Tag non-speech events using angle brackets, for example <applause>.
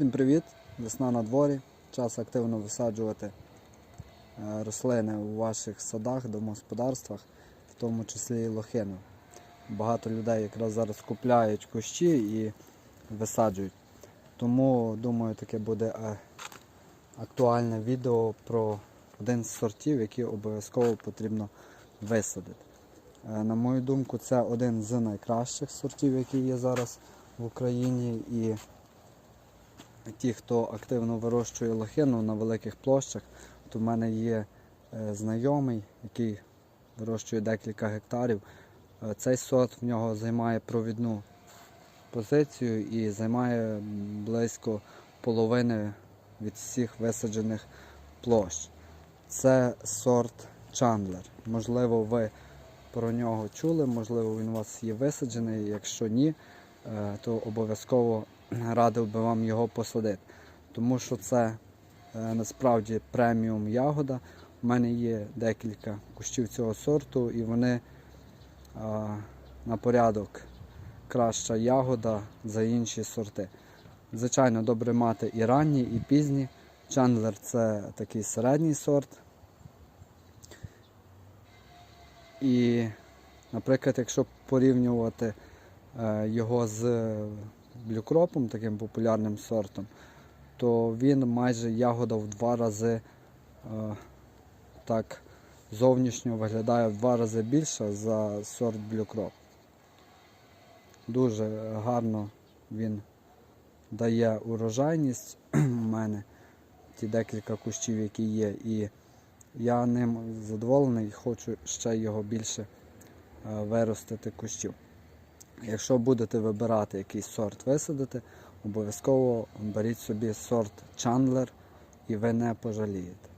Всім привіт! Весна на дворі. Час активно висаджувати е, рослини у ваших садах, домогосподарствах, в тому числі і лохину. Багато людей якраз зараз купляють кущі і висаджують. Тому думаю, таке буде е, актуальне відео про один з сортів, який обов'язково потрібно висадити. Е, На мою думку, це один з найкращих сортів, які є зараз в Україні. І ті, хто активно вирощує лохину на великих площах, то в мене є е, знайомий, який вирощує декілька гектарів. Е, Цей сорт в нього займає провідну позицію і займає близько половини від всіх висаджених площ. Це сорт Чандлер. Можливо, ви про нього чули, можливо, він у вас є висаджений. Якщо ні, то обов'язково радив би вам його посадити. Тому що це е, насправді преміум ягода. У мене є декілька кущів цього сорту, і вони на порядок краща ягода за інші сорти. Звичайно, добре мати і ранні, і пізні. Чандлер це такий середній сорт. І, наприклад, якщо порівнювати е, його з блюкропом, таким популярним сортом, то він майже ягода в два рази е, так зовнішньо виглядає в два рази більше за сорт блюкроп. Дуже гарно він дає урожайність <clears throat> у мене, ті декілька кущів, які є. І я ним задоволений хочу ще його більше е, виростити кущів. Якщо будете вибирати якийсь сорт висадити, обов'язково беріть собі сорт Чандлер і ви не пожалієте.